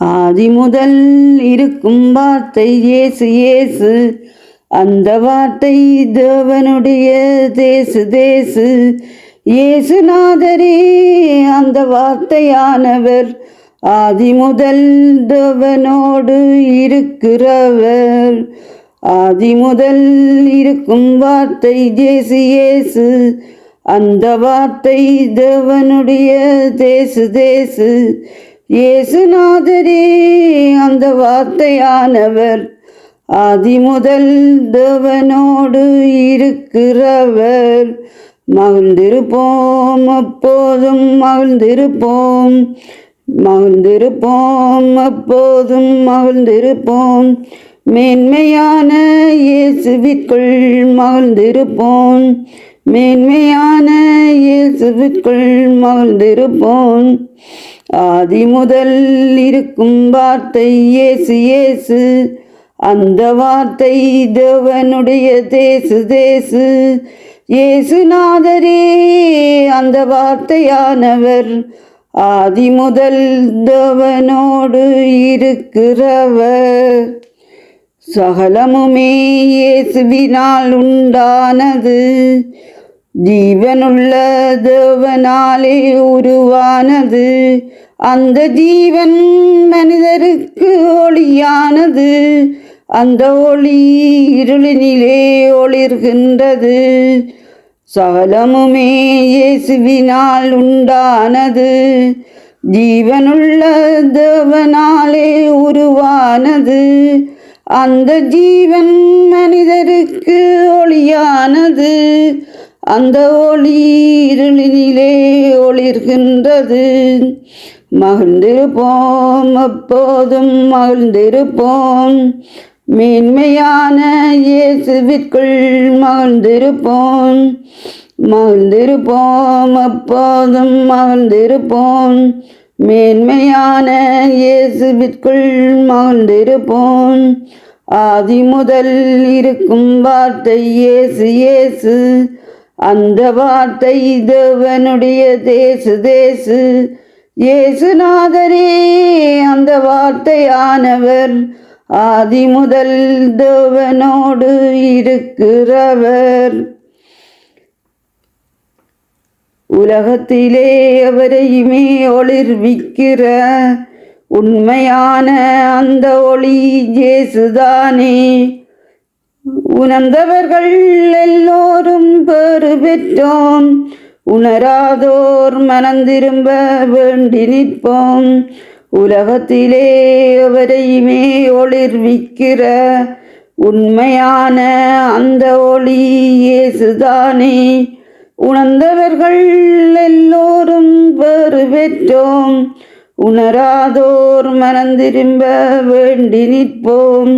ஆதி முதல் இருக்கும் வார்த்தை இயேசு இயேசு. அந்த வார்த்தை தேவனுடைய தேசு தேசு. இயேசுநாதரே அந்த வார்த்தையானவர். ஆதி முதல் தேவனோடு இருக்கிறவர். ஆதி முதல் இருக்கும் வார்த்தை ஜேசு இயேசு. அந்த வார்த்தை தேவனுடைய தேசு தேசு. இயேசுநாதரே அந்த வார்த்தையானவர் ஆதி முதல் தேவனோடு இருக்கிறவர். மகிழ்ந்திருப்போம் அப்போதும் மகிழ்ந்திருப்போம் மகிழ்ந்திருப்போம் அப்போதும் மகிழ்ந்திருப்போம். மேன்மையான இயேசுவிற்குள் மகிழ்ந்திருப்போம். மேன்மையான இயேசுவிற்குள் மகிழ்ந்திருப்போம். ஆதி முதல் இருக்கும் வார்த்தை இயேசு இயேசு. அந்த வார்த்தை தேவனுடைய தேசு தேசு. இயேசுநாதரே அந்த வார்த்தையானவர். ஆதி முதல் தேவனோடு இருக்கிறவர். சகலமுமே இயேசுவினால் உண்டானது. ஜீவனுள்ள தேவனாலே உருவானது அந்த ஜீவன் மனிதருக்கு ஒளியானது அந்த ஒளி இருளினிலே ஒளிர்கின்றது சகலமுமே இயேசுவினால் உண்டானது ஜீவனுள்ள தேவனாலே உருவானது அந்த ஜீவன் மனிதருக்கு ஒளியானது அந்த ஒளி இருளினிலே ஒளிர்கின்றது. மகிழ்ந்திருப்போம் அப்போதும் மகிழ்ந்திருப்போம். மேன்மையான இயேசுவிற்குள் மகிழ்ந்திருப்போம். மகிழ்ந்திருப்போம் அப்போதும் மகிழ்ந்திருப்போம். மேன்மையான இயேசுவிற்குள் மகிழ்ந்திருப்போம். ஆதி முதல் இருக்கும் வார்த்தை இயேசு இயேசு. அந்த வார்த்தை தேவனுடைய தேசு தேசு. இயேசுநாதரே அந்த வார்த்தையானவர் ஆதி முதல் தேவனோடு இருக்கிறவர். உலகத்திலே அவரையுமே ஒளிர்விக்கிற உண்மையான அந்த ஒளி இயேசுதானே. உணர்ந்தவர்கள் எல்லோரும் பெறு பெற்றோம் உணராதோர் மனந்திரும்ப வேண்டி நிற்போம். உலகத்திலே அவரையுமே ஒளிர்விக்கிற உண்மையான அந்த ஒளி இயேசுதானே. உணர்ந்தவர்கள் எல்லோரும் பெறு பெற்றோம் உணராதோர் மனந்திரும்ப வேண்டி நிற்போம்.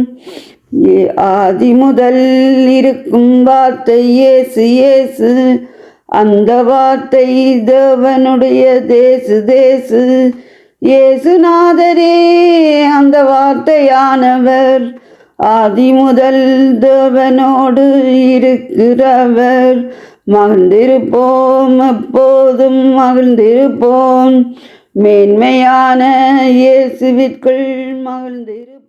ஆதி முதல் இருக்கும் வார்த்தை ஏசு ஏசு அந்த வார்த்தை தேவனுடைய தேசு தேசு. ஏசுநாதரே அந்த வார்த்தையானவர். ஆதி முதல் தேவனோடு இருக்கிறவர். மகிழ்ந்திருப்போம் எப்போதும் மகிழ்ந்திருப்போம். மேன்மையான இயேசுவிற்குள் மகிழ்ந்திரு